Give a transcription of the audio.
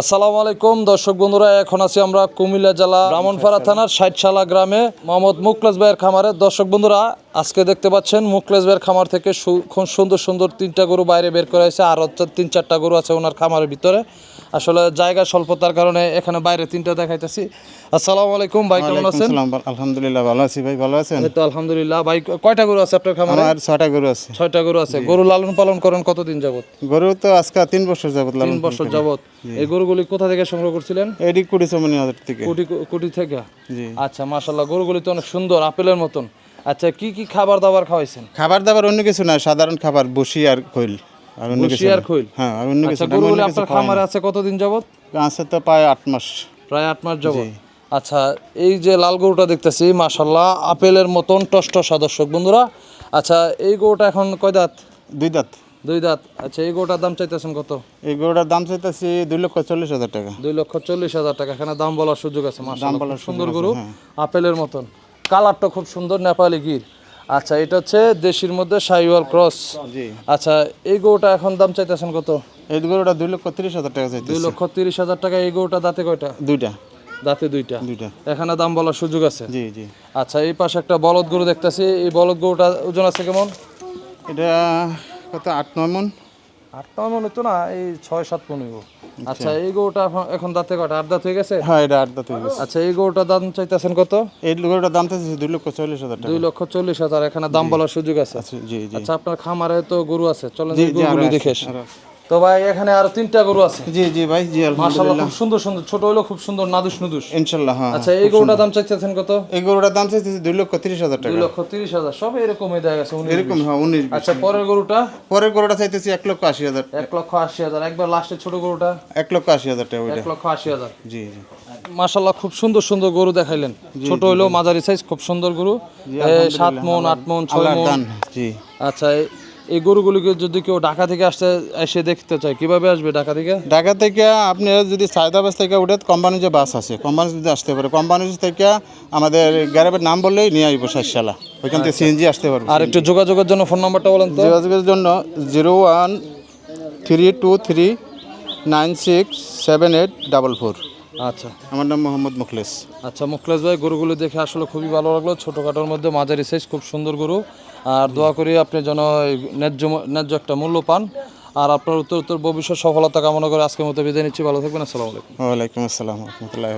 আসসালামু আলাইকুম, দর্শক বন্ধুরা, এখন আছি আমরা কুমিল্লা জেলা ব্রাহ্মণপাড়া থানার ষাটশালা গ্রামে মোহাম্মদ মুকলেশ ভাইয়ের খামারে। দর্শক বন্ধুরা, আজকে দেখতে পাচ্ছেন মুকলেশ ভাইয়ের খামার থেকে সুন্দর সুন্দর তিনটা গরু বাইরে বের করা হয়েছে আর হচ্ছে তিন চারটা গরু আছে ওনার খামারের ভিতরে। আসলে জায়গা স্বল্পতার কারণে এখানে বাইরে তিনটা দেখাইতেছি। আসসালামু আলাইকুম ভাই কেমন আছেন? আলহামদুলিল্লাহ ভালো আছি ভাই ভালো আছেন? তো আলহামদুলিল্লাহ। ভাই কয়টা গরু আছে আপনার খামারে? আমার ছটা গরু আছে। ছয়টা গরু আছে। গরু লালন পালন করেন কতদিন যাবত গরু তো আজকে তিন বছর যাবত তিন বছর যাবত এই গরুগুলি কোথা থেকে সংগ্রহ করছিলেন? এডি কুড়ি চমনি থেকে। কোটি কোটি থেকে? জি। আচ্ছা মাশাল্লাহ গরুগুলি তো অনেক সুন্দর আপেলের মতন। আচ্ছা কি কি খাবার দাবার খাওয়াইছেন? খাবার দাবার অন্য কিছু না সাধারণ খাবার বসি আর খৈল। আর অন্য কিছু আর না। হ্যাঁ আর অন্য কিছু আচ্ছা আমি গরুগুলি আপনার খামারে আছে কতদিন যাবত আছে তো প্রায় আট মাস। প্রায় আট মাস যাবত আচ্ছা এই যে লাল গরুটা দেখতেছি মাশাল্লাহ আপেলের মতন দর্শক বন্ধুরা। আচ্ছা এই গরুটা এখন কয় দাঁত? দুই দাঁত। দুই দাঁত। আচ্ছা এই গরুটার দাম চাইতেছেন কত? এই গরুটার দাম চাইতেছি দুই লক্ষ চল্লিশ হাজার টাকা। দুই লক্ষ চল্লিশ হাজার টাকা। এখানে দাম বলার সুযোগ আছে মাশাল্লাহ বলার সুন্দর গরু আপেলের মতন। কালারটা খুব সুন্দর নেপালি গির। আচ্ছা এটা হচ্ছে দেশির মধ্যে সাইওয়াল ক্রস। জি। আচ্ছা এই গরুটা এখন দাম চাইতেছেন কত? এই গরুটা দুই লক্ষ তিরিশ হাজার টাকা দুই চাইতেছি লক্ষ তিরিশ হাজার টাকা এই গরুটা দাঁতে কয়টা? দুইটা। দাঁতে দুইটা। দুইটা। এখানে দাম বলার সুযোগ আছে? জি জি। আচ্ছা এই পাশে একটা বলদ গরু দেখতেছি এই বলদ গরুটা ওজন আছে কেমন? এটা কত আট নয় মন? আটটা মনে হতো না এই ছয় সাত পনেরো আচ্ছা এই গোটা এখন- এখন দাঁতে কটা আট দাঁত হয়ে গেছে? হ্যাঁ এটা আট দাঁত হয়ে গেছে। আচ্ছা এই গোটা দাম চাইতেছেন কত? এই গোটা দাম চাইছে দুই লক্ষ চল্লিশ হাজার দুই লক্ষ চল্লিশ হাজার এখানে দাম বলার সুযোগ আছে। জি জি। আচ্ছা আপনার খামারে তো গরু আছে। চলেন গরুগুলি দেখে। তো ভাই এখানে আরও তিনটা গরু আছে। জি জি ভাই জি মাশাআল্লাহ খুব সুন্দর সুন্দর ছোট হলো খুব সুন্দর নাদুস নুদুস। ইনশাল্লাহ হ্যাঁ আচ্ছা এই গরুটার দাম চাইতেছেন কত? এই গরুটার দাম চাইতেছি দুই লক্ষ তিরিশ হাজার টাকা। দুই লক্ষ তিরিশ হাজার সব এরকমই দেখা গেছে উনিশ এরকম হ্যাঁ উনিশ বিশ। আচ্ছা পরের গরুটা? পরের গরুটা চাইতেছি এক লক্ষ আশি হাজার। এক লক্ষ আশি হাজার একবার লাস্টের ছোট গরুটা? এক লক্ষ আশি হাজার টাকা ওইটা। এক লক্ষ আশি হাজার। জি জি। মাশাল্লাহ খুব সুন্দর সুন্দর গরু দেখাইলেন। ছোট হইল মাঝারি সাইজ খুব সুন্দর গরু। এ, সাত মন আট মন ছয় আল্লাহর মন। জি। আচ্ছা এই- গরুগুলিকে যদি কেউ ঢাকা থেকে আসতে এসে দেখতে চায় কীভাবে আসবে ঢাকা থেকে? ঢাকা থেকে আপনি যদি সায়দাবাস থেকে উঠে কোম্পানি যে বাস আছে কোম্পানি যদি আসতে পারে কোম্পানি থেকে আমাদের গ্যারেবের নাম বললেই নিয়ে আসব ষাটশালা ওইখান থেকে সিএনজি আসতে পারব। আর একটু যোগাযোগের জন্য ফোন নাম্বারটা বলেন যোগাযোগের জন্য zero one three two three nine six seven eight double four. আচ্ছা। আমার নাম মোহাম্মদ মুখলেস। আচ্ছা মুখলেশ ভাই গরুগুলো দেখে আসলে খুবই ভালো লাগল। ছোটোখাটোর মধ্যে মাঝারি সাইজ খুব সুন্দর গরু। আর দোয়া করি আপনি যেন ন্যায্য ন্যায্য একটা মূল্য পান। আর আপনার উত্তর উত্তর ভবিষ্যৎ সফলতা কামনা করে আজকের মতো বিদায় নিচ্ছি। ভালো থাকবেন। আসসালামু আলাইকুম। ওয়ালাইকুম আসসালাম। রহমতুল্লাহ